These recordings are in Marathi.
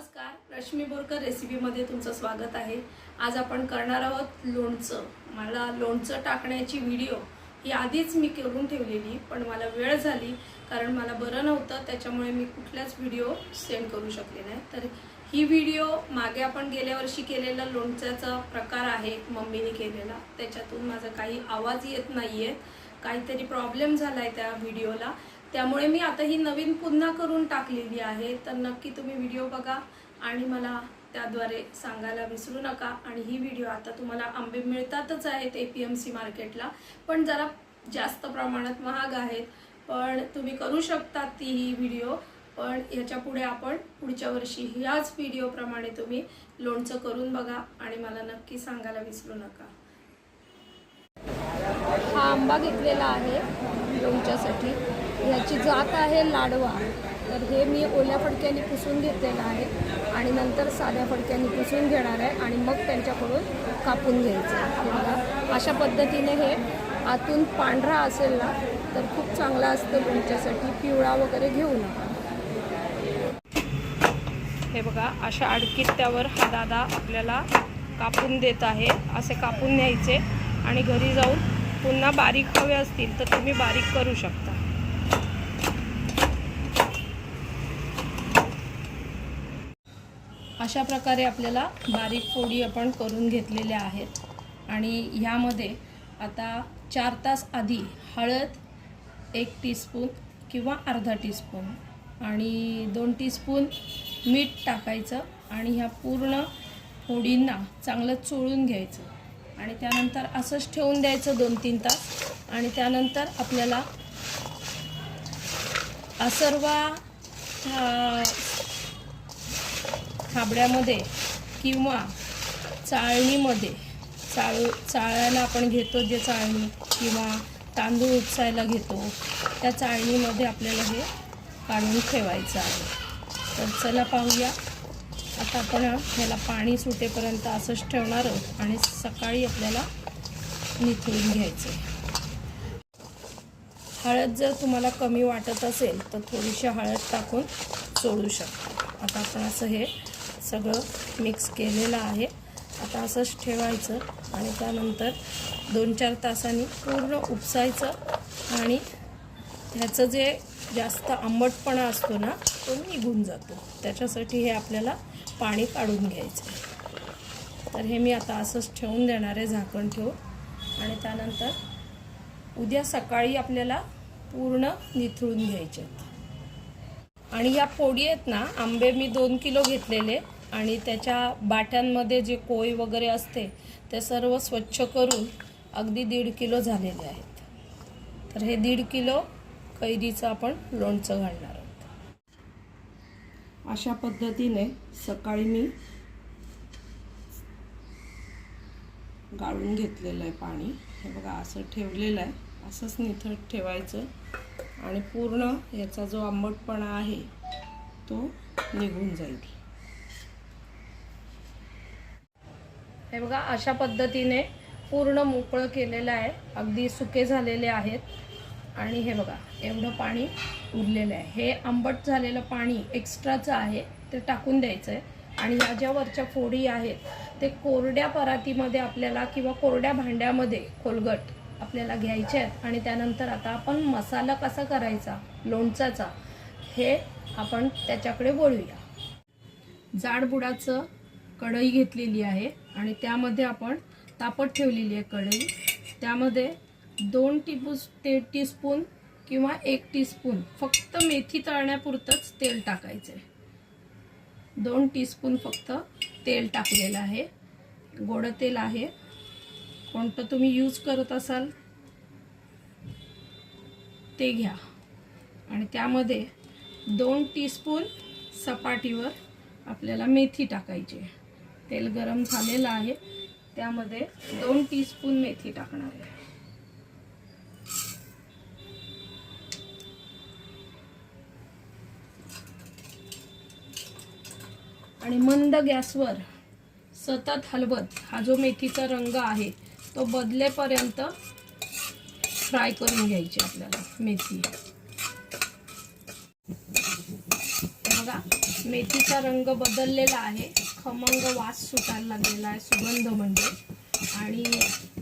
नमस्कार रश्मी बोरकर रेसिपीमध्ये तुमचं स्वागत आहे. आज आपण करणार आहोत लोणचं. मला लोणचं टाकण्याची व्हिडिओ ही आधीच मी करून ठेवलेली पण मला वेळ झाली कारण मला बरं नव्हतं त्याच्यामुळे मी कुठल्याच व्हिडिओ सेंड करू शकले नाही. तर ही व्हिडिओ मागे आपण गेल्या वर्षी केलेला लोणच्याचा प्रकार आहे मम्मीने केलेला. त्याच्यातून माझा काही आवाज येत नाही आहेत काहीतरी प्रॉब्लेम झाला आहे त्या व्हिडिओला. त्यामुळे मी आता ही नवीन पुन्हा करून टाकलेली आहे. तर नक्की तुम्ही व्हिडिओ बघा आणि मला त्याद्वारे सांगायला विसरू नका. आणि ही व्हिडिओ आता तुम्हाला आंबे मिळतातच आहेत ए पी एम सी मार्केटला. पण जरा जास्त प्रमाणात महाग आहेत. पण तुम्ही करू शकता ती ही व्हिडिओ. पण ह्याच्या पुढे आपण पुढच्या वर्षी ह्याच व्हिडिओप्रमाणे तुम्ही लोणचं करून बघा आणि मला नक्की सांगायला विसरू नका. हा आंबा घेतलेला आहे लोणच्यासाठी. ह्याची जात आहे लाडवा तर हे मी ओल्या फडक्याने पुसून घेतलेलं आहे आणि नंतर साध्या फडक्याने पुसून घेणार आहे आणि मग त्यांच्याकडून कापून घ्यायचं आहे. बघा अशा पद्धतीने हे आतून पांढरा असेल ना तर खूप चांगला असतं तुमच्यासाठी. पिवळा वगैरे घेऊ नका. हे बघा अशा अडकीत त्यावर हा दादा आपल्याला कापून देत आहे. असे कापून न्यायचे आणि घरी जाऊन पुन्हा बारीक हवे असतील तर तुम्ही बारीक करू शकता. अशा प्रकारे आपल्याला बारीक फोडी आपण करून घेतलेल्या आहेत. आणि ह्यामध्ये आता चार तास आधी हळद एक टीस्पून किंवा अर्धा टीस्पून आणि दोन टीस्पून मीठ टाकायचं आणि ह्या पूर्ण फोडींना चांगलं चोळून घ्यायचं. आणि त्यानंतर असंच ठेवून द्यायचं दोन तीन तास. आणि त्यानंतर आपल्याला असर्वा थाबड्यामध्ये खाबड्यामध्ये किंवा चाळणीमध्ये चाळ चाळायला आपण घेतो जे चाळणी किंवा तांदूळ उपसायला घेतो त्या चाळणीमध्ये आपल्याला हे काढून ठेवायचं आहे. तर चला पाहूया. आता आपण ह्याला पाणी सुटेपर्यंत असंच ठेवणार आहोत आणि सकाळी आपल्याला निथळून घ्यायचं आहे हळद जर तुम्हाला कमी वाटत असेल तर थोडीशी हळद टाकून सोडू शकता. आता आपण असं हे सगळं मिक्स केलेलं आहे. आता असंच ठेवायचं आणि त्यानंतर दोन चार तासांनी पूर्ण उपसायचं आणि ह्याचं जे जास्त आंबटपणा असतो ना तो निघून जातो. त्याच्यासाठी हे आपल्याला पाणी काढून घ्यायचं आहे. तर हे मी आता असंच ठेवून देणार आहे झाकण ठेवून. आणि त्यानंतर उद्या सकाळी आपल्याला पूर्ण निथळून घ्यायचे आहेत. आणि या पोडी आहेत ना आंबे मी दोन किलो घेतलेले आणि त्याच्या बाट्यांमध्ये जे कोय वगैरे असते ते सर्व स्वच्छ करून अगदी दीड किलो झालेले आहेत. तर हे दीड किलो कैरीचं आपण लोणचं घालणार आहोत. अशा पद्धतीने सकाळी मी गाळून घेतलेलं आहे पाणी. हे बघा असं ठेवलेलं आहे. असंच निथळत ठेवायचं आणि पूर्ण याचा जो आंबटपणा आहे तो निघून जाईल. हे बघा अशा पद्धतीने पूर्ण मोकळं केलेलं आहे. अगदी सुके झालेले आहेत. आणि हे बघा एवढं पाणी उरलेलं आहे. हे आंबट झालेलं पाणी एक्स्ट्राचं आहे ते टाकून द्यायचं आहे आणि ह्या ज्या वरच्या फोडी आहेत ते कोरड्या परातीमध्ये आपल्याला किंवा कोरड्या भांड्यामध्ये खोलगट आपल्याला घ्यायचे आहेत. आणि त्यानंतर आता आपण मसाला कसा करायचा लोणचाचा हे आपण त्याच्याकडे वळूया. जाडबुडाचं कढई घेतलेली आहे आणि त्यामध्ये आपण तापत ठेवलेली आहे कढई. त्यामध्ये दोन टीपू ते टीस्पून किंवा एक टीस्पून फक्त मेथी तळण्यापुरतंच तेल टाकायचं आहे दोन टीस्पून फक्त तेल टाकलेलं आहे. गोडं तेल आहे. कोणतं तुम्ही यूज करत असाल ते घ्या. आणि त्यामध्ये दोन टीस्पून सपाटीवर आपल्याला मेथी टाकायची आहे. तेल गरम झालेलं आहे. त्यामध्ये दोन टीस्पून मेथी टाकणार आहे. आणि मंद गॅसवर सतत हलवत हा जो मेथीचा रंग आहे तो बदलेपर्यंत फ्राय करून घ्यायची आपल्याला मेथी. बघा मेथीचा रंग बदललेला आहे. खमंग वास सुटायला लागलेला आहे सुगंध म्हणजे. आणि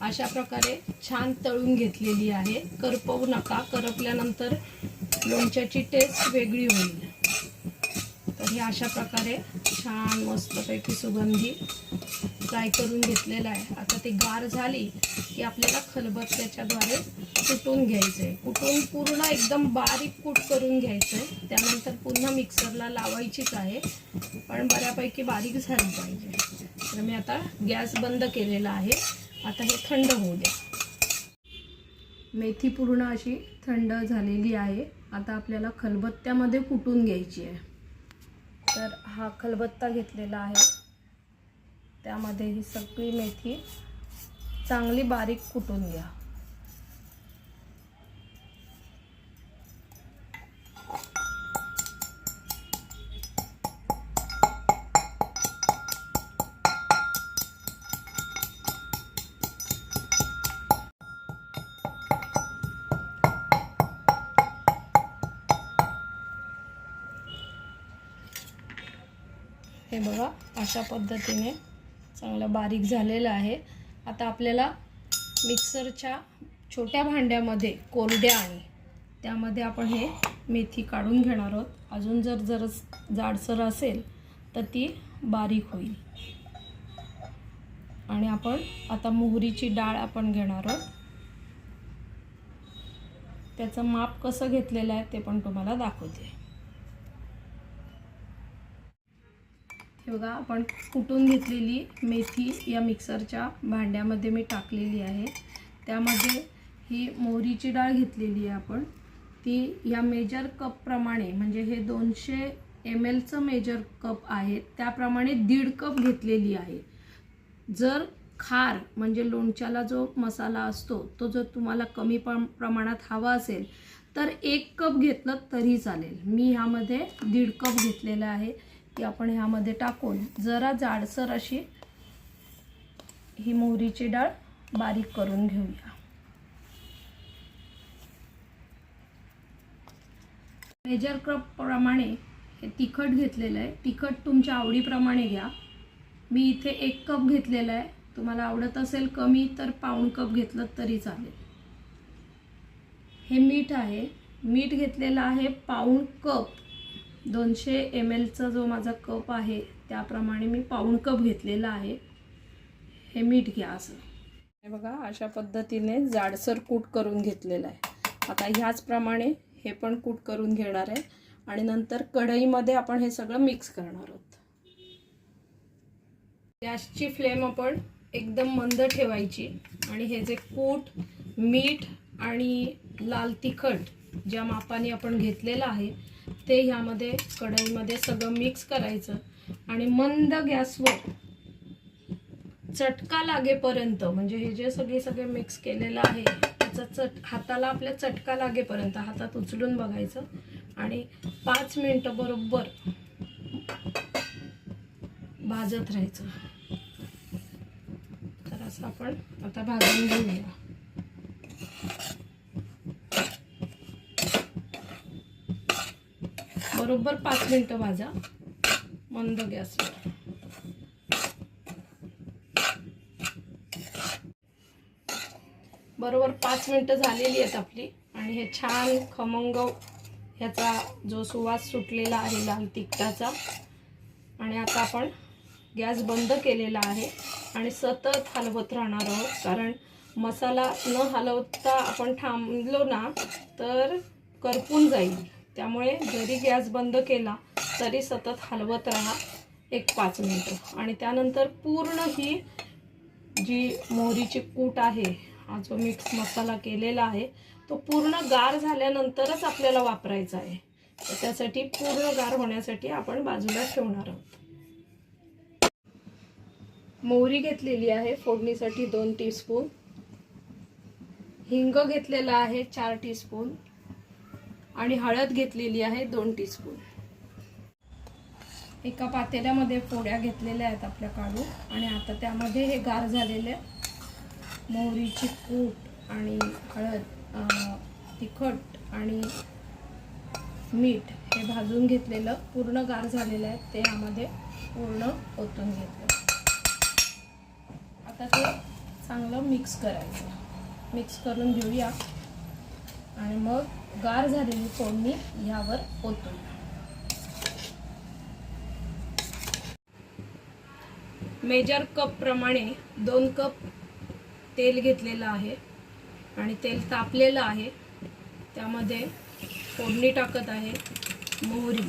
अशा प्रकारे छान तळून घेतलेली आहे. करपवू नका करपल्यानंतर लोणच्याची टेस्ट वेगळी होईल. तर हे अशा प्रकारे छान मस्तपैकी सुगंधी फ्राय करून घेतलेलं आहे. आता ती गार झाली की आपल्याला खलबत्त्याच्याद्वारे कुटून घ्यायचं आहे कुटून पूर्ण एकदम बारीक कूट करून घ्यायचं आहे त्यानंतर पुन्हा मिक्सरला लावायचीच आहे. पण बऱ्यापैकी बारीक झाली पाहिजे. तर मी आता गॅस बंद केलेला आहे. आता हे थंड होऊ द्या. मेथी पूर्ण अशी थंड झालेली आहे. आता आपल्याला खलबत्त्यामध्ये कुटून घ्यायची आहे. तर हा खलबत्ता घेतलेला आहे. त्यामध्ये ही सगळी मेथी चांगली बारीक कुटून घ्या. हे बघा अशा पद्धतीने चांगलं बारीक झालेलं आहे. आता आपल्याला मिक्सरच्या छोट्या भांड्यामध्ये कोरड्या आणि त्यामध्ये आपण हे मेथी काढून घेणार आहोत. अजून जर जर जाडसर असेल तर ती बारीक होईल. आणि आपण आता मोहरीची डाळ आपण घेणार आहोत. त्याचं माप कसं घेतलेलं आहे ते पण तुम्हाला दाखवते. हे बघा आपण कुटून घेतलेली मेथी या मिक्सरच्या भांड्यामध्ये मी टाकलेली आहे. त्यामध्ये ही मोहरीची डाळ घेतलेली आहे आपण. ती या मेजर कपप्रमाणे म्हणजे हे दोनशे एम एलचं मेजर कप आहे त्याप्रमाणे दीड कप घेतलेली आहे. जर खार म्हणजे लोणच्याला जो मसाला असतो तो जर तुम्हाला कमी प्रमाणात हवा असेल तर एक कप घेतलं तरी चालेल. मी ह्यामध्ये दीड कप घेतलेला आहे. ती आपण ह्यामध्ये टाकून जरा जाडसर अशी ही मोहरीची डाळ बारीक करून घेऊया. मेजर कप प्रमाणे हे तिखट घेतलेलं आहे. तिखट तुमच्या आवडीप्रमाणे घ्या. मी इथे एक कप घेतलेला आहे. तुम्हाला आवडत असेल कमी तर पाऊण कप घेतलं तरी चालेल. हे मीठ आहे. मीठ घेतलेलं आहे पाऊण कप. दोनशे एम एलचा जो माझा कप आहे त्याप्रमाणे मी पाऊण कप घेतलेला आहे. हे मीठ घ्या असं. हे बघा अशा पद्धतीने जाडसर कूट करून घेतलेलं आहे. आता ह्याचप्रमाणे हे पण कूट करून घेणार आहे. आणि नंतर कढईमध्ये आपण हे सगळं मिक्स करणार आहोत. गॅसची फ्लेम आपण एकदम मंद ठेवायची. आणि हे जे कूट मीठ आणि लाल तिखट ज्या मापाने आपण घेतलेलं आहे ते ह्यामध्ये कढईमध्ये सगळं मिक्स करायचं. आणि मंद गॅसवर चटका लागेपर्यंत म्हणजे हे जे सगळे सगळे मिक्स केलेलं आहे त्याचा चट हाताला आपल्या चटका लागेपर्यंत हातात उचलून बघायचं. आणि पाच मिनटं बरोबर भाजत राहायचं. तर असं आपण आता भाजून घेऊया. बरोबर पाच मिनटं भाजा मंद गॅसवर बरोबर पाच मिनटं झालेली आहेत आपली. आणि हे छान खमंग ह्याचा जो सुवास सुटलेला आहे लाल तिखटाचा. आणि आता आपण गॅस बंद केलेला आहे. आणि सतत हलवत राहणार आहोत. कारण मसाला न हलवता आपण थांबलो ना तर करपून जाईल. त्यामुळे जरी गॅस बंद केला तरी सतत हलवत राहा एक पाच मिनटं. आणि त्यानंतर पूर्ण ही जी मोहरीची कूट आहे हा जो मिक्स मसाला केलेला आहे तो पूर्ण गार झाल्यानंतरच आपल्याला वापरायचा आहे. तर त्यासाठी पूर्ण गार होण्यासाठी आपण बाजूला ठेवणार आहोत. मोहरी घेतलेली आहे फोडणीसाठी दोन टीस्पून हिंग घेतलेला आहे चार टीस्पून आणि हळद घेतलेली आहे दोन टीस्पून एका पातेल्यामध्ये पोळ्या घेतलेल्या आहेत आपल्या काढून. आणि आता त्यामध्ये हे गार झालेले मोहरीची कूट आणि हळद तिखट आणि मीठ हे भाजून घेतलेलं पूर्ण गार झालेलं आहे. ते यामध्ये पूर्ण ओतून घेतलं. आता ते चांगलं मिक्स करायचं. मिक्स करून घेऊया. आणि मग गार झालेली फोडणी ह्यावर होतो मेजर कप प्रमाणे दोन कप तेल घेतलेलं आहे आणि तेल तापलेलं आहे. त्यामध्ये फोडणी टाकत आहे मोहरी.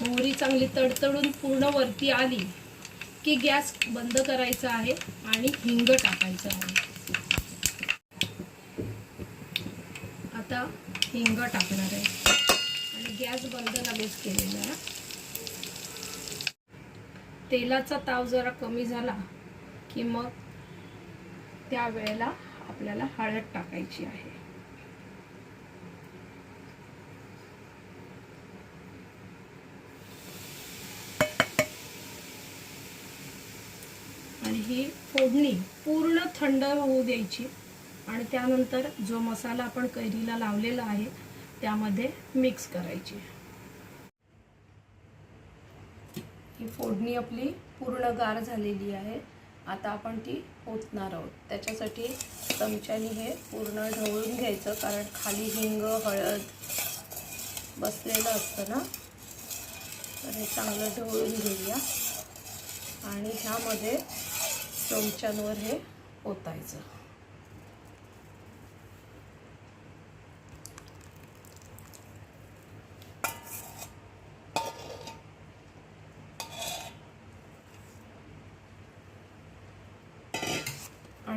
मोहरी चांगली तडतडून पूर्ण वरती आली की गॅस बंद करायचा आहे आणि हिंग टाकायचं आहे आता हिंग टाकणार आहे. आणि गॅस बंद लगेच केलेला आहे. तेलाचा ताव जरा कमी झाला की मग त्यावेळेला आपल्याला हळद टाकायची आहे. आणि ही फोडणी पूर्ण थंड होऊ द्यायची. आणि त्यानंतर जो मसाला आपण कैरीला लावलेला आहे त्यामध्ये मिक्स करायची. ही फोडणी आपली पूर्ण गार झालेली आहे. आता आपण ती ओतणार आहोत. त्याच्यासाठी चमच्याने हे पूर्ण ढवळून घ्यायचं कारण खाली हिंग हळद बसलेलं असतं ना? तर हे चांगलं ढवळून घेऊया. आणि ह्यामध्ये चमच्यांवर हे ओतायचं.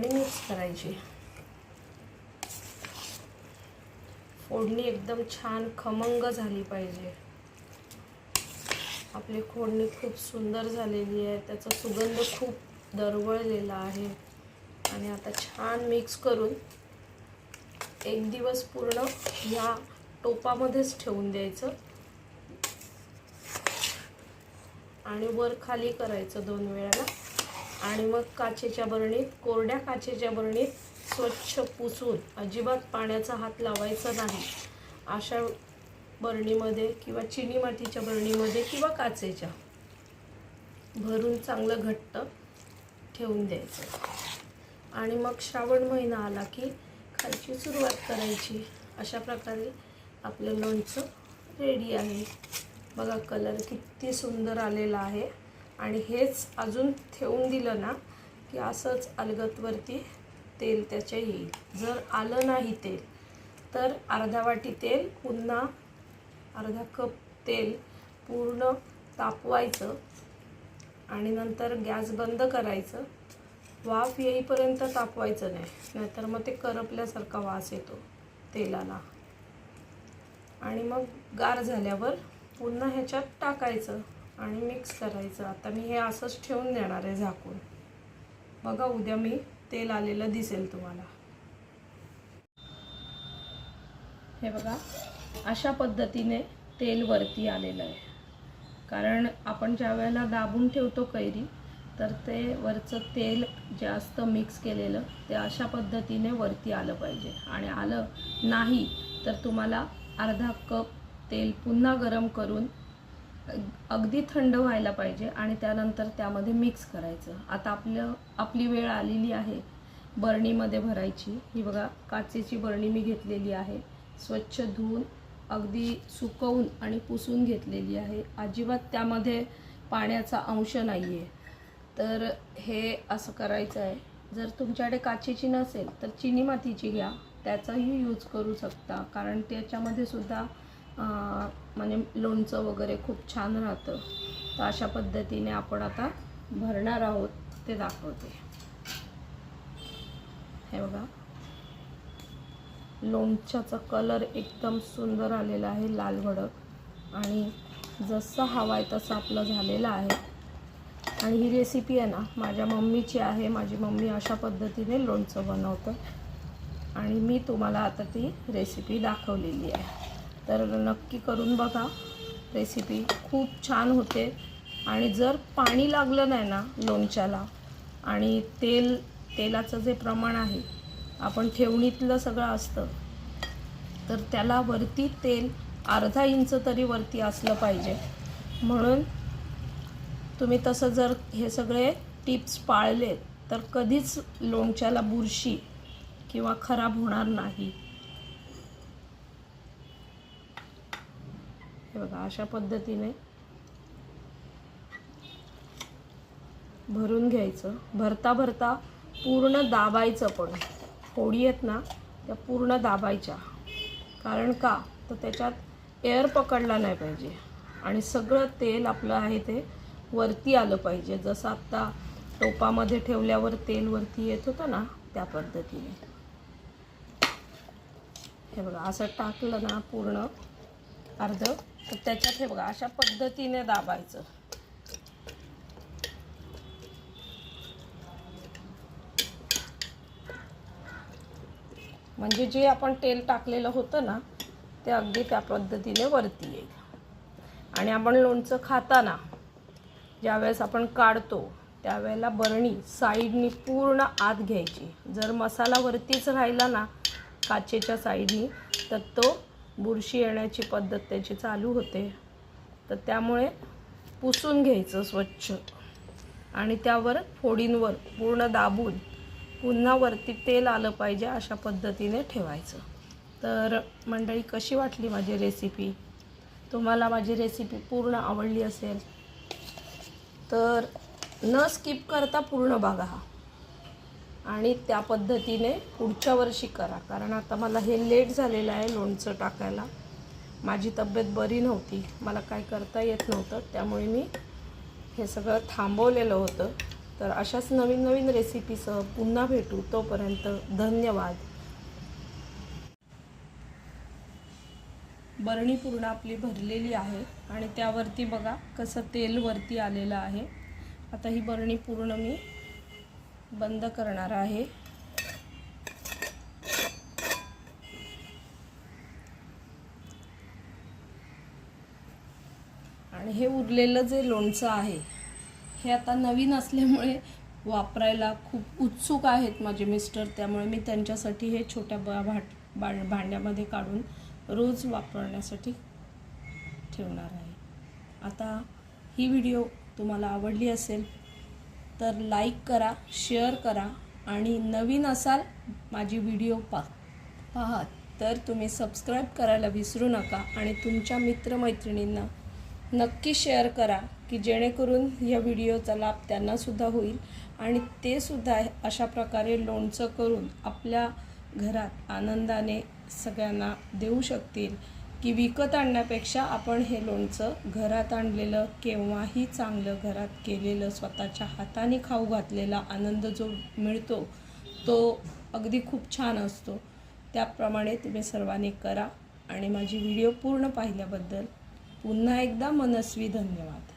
आणि मिक्स करायची. फोडणी एकदम छान खमंग झाली पाहिजे. आपली फोडणी खूप सुंदर झालेली आहे. त्याचा सुगंध खूप दरवळलेला आहे. आणि आता छान मिक्स करून एक दिवस पूर्ण ह्या टोपामध्येच ठेवून द्यायचं. आणि वर खाली करायचं दोन वेळाला. आणि मग काचेच्या बरणीत कोरड्या काचेच्या बरणीत स्वच्छ पुसून अजिबात पाण्याचा हात लावायचा नाही. अशा बरणीमध्ये किंवा चिनी मातीच्या बरणीमध्ये किंवा काचेच्या भरून चांगलं घट्ट ठेवून द्यायचं. आणि मग श्रावण महिना आला की खायची सुरुवात करायची. अशा प्रकारे आपलं लोणचं रेडी आहे. बघा कलर किती सुंदर आलेला आहे. आणि हेच अजून ठेवून दिलं ना की असंच अलगतवरती तेल त्याच्या येईल. जर आलं नाही तेल तर अर्धा वाटी तेल पुन्हा अर्धा कप तेल पूर्ण तापवायचं आणि नंतर गॅस बंद करायचं. वाफ येईपर्यंत तापवायचं नाही नाहीतर मग ते करपल्यासारखा वास येतो तेलाला. आणि मग गार झाल्यावर पुन्हा ह्याच्यात टाकायचं. आणि मिक्स करायचं. आता मी हे असंच ठेवून देणार आहे झाकून. बघा उद्या मी तेल आलेलं दिसेल तुम्हाला. हे बघा अशा पद्धतीने तेल वरती आलेलं आहे. कारण आपण ज्या वेळेला दाबून ठेवतो कैरी तर ते वरचं तेल जास्त मिक्स केलेलं ते अशा पद्धतीने वरती आलं पाहिजे. आणि आलं नाही तर तुम्हाला अर्धा कप तेल पुन्हा गरम करून अगदी थंड व्हायला पाहिजे आणि त्यानंतर त्यामध्ये मिक्स करायचं. आता आपलं आपली वेळ आलेली आहे बरणीमध्ये भरायची. ही बघा काचेची बरणी मी घेतलेली आहे. स्वच्छ धुवून अगदी सुकवून आणि पुसून घेतलेली आहे. अजिबात त्यामध्ये पाण्याचा अंश नाही आहे तर हे असं करायचं आहे. जर तुमच्याकडे काचेची नसेल तर चिनी मातीची घ्या. त्याचाही यूज करू शकता. कारण त्याच्यामध्ये सुद्धा म्हणजे लोणचं वगैरे खूप छान राहतं. तर अशा पद्धतीने आपण आता भरणार आहोत ते दाखवते. हे बघा. लोणच्याचा कलर एकदम सुंदर आलेला आहे लाल भडक. आणि जसा हवा आहे तसा आपलं झालेला आहे. आणि ही रेसिपी आहे ना माझ्या मम्मीची आहे. माझी मम्मी अशा पद्धतीने लोणचं बनवतं. आणि मी तुम्हाला आता ती रेसिपी दाखवलेली आहे. तर नक्की करून बघा. रेसिपी खूप छान होते. आणि जर पाणी लागलं नाही ना लोणच्याला आणि तेल तेलाचं जे प्रमाण आहे आपण ठेवणीतलं सगळं असतं तर त्याला वरती तेल अर्धा इंच तरी वरती असलं पाहिजे. म्हणून तुम्ही तसं जर हे सगळे टिप्स पाळले तर कधीच लोणच्याला बुरशी किंवा खराब होणार नाही. हे बघा अशा पद्धतीने भरून घ्यायचं. भरता भरता पूर्ण दाबायचं पण. फोडी आहेत ना त्या पूर्ण दाबायच्या. कारण का? तर त्याच्यात एअर पकडला नाही पाहिजे. आणि सगळं तेल आपलं आहे ते वरती आलं पाहिजे. जसं आत्ता टोपामध्ये ठेवल्यावर तेल वरती येत होतं ना त्या पद्धतीने. हे बघा असं टाकलं ना पूर्ण अर्ध. तर त्याच्यात हे बघा अशा पद्धतीने दाबायचं. म्हणजे जे आपण तेल टाकलेलं होतं ना ते अगदी त्या पद्धतीने वरती येईल. आणि आपण लोणचं खाताना ज्यावेळेस आपण काढतो त्यावेळेला बरणी साईडनी पूर्ण आत घ्यायची. जर मसाला वरतीच राहिला ना काचेच्या साईडनी तर तो बुरशी येण्याची पद्धत त्याची चालू होते. तर त्यामुळे पुसून घ्यायचं स्वच्छ. आणि त्यावर फोडींवर पूर्ण दाबून पुन्हा वरती तेल आलं पाहिजे अशा पद्धतीने ठेवायचं. तर मंडळी कशी वाटली माझी रेसिपी तुम्हाला माझी रेसिपी पूर्ण आवडली असेल तर न स्किप करता पूर्ण बघा. आणि त्या पद्धतीने पुढच्या वर्षी करा. कारण आता मला हे लेट झालेलं आहे लोणचं टाकायला. माझी तब्येत बरी नव्हती. मला काय करता येत नव्हतं. त्यामुळे मी हे सगळं थांबवलेलं होतं. तर अशाच नवीन नवीन रेसिपीसह पुन्हा भेटू. तोपर्यंत धन्यवाद. बरणी पूर्ण आपली भरलेली आहे. आणि त्यावरती बघा कसं तेल वरती आलेलं आहे. आता ही बरणी पूर्ण मी बंद करणार आहे. आणि हे उरलेलं जे लोणचं आहे हे आता नवीन असल्यामुळे वापरायला खूप उत्सुक आहेत माझे मिस्टर त्यामुळे मी त्यांच्यासाठी हे छोट्या बा भाट बा भांड्यामध्ये काढून रोज वापरण्यासाठी ठेवणार आहे. आता ही व्हिडिओ तुम्हाला आवडली असेल तर लाईक करा शेअर करा आणि नवीन असाल माझी व्हिडिओ पा पहा तर तुम्ही सबस्क्राईब करायला विसरू नका आणि तुमच्या मित्रमैत्रिणींना नक्की शेअर करा की जेणेकरून या व्हिडिओचा लाभ त्यांनासुद्धा होईल आणि ते सुद्धा अशा प्रकारे लोणचं करून आपल्या घरात आनंदाने सगळ्यांना देऊ शकतील. की विकत आणण्यापेक्षा आपण हे लोणचं घरात आणलेलं केव्हाही चांगलं घरात केलेलं स्वतःच्या हाताने खाऊ घातलेला आनंद जो मिळतो तो अगदी खूप छान असतो. त्याप्रमाणे तुम्ही सर्वांनी करा. आणि माझी व्हिडिओ पूर्ण पाहिल्याबद्दल पुन्हा एकदा मनस्वी धन्यवाद.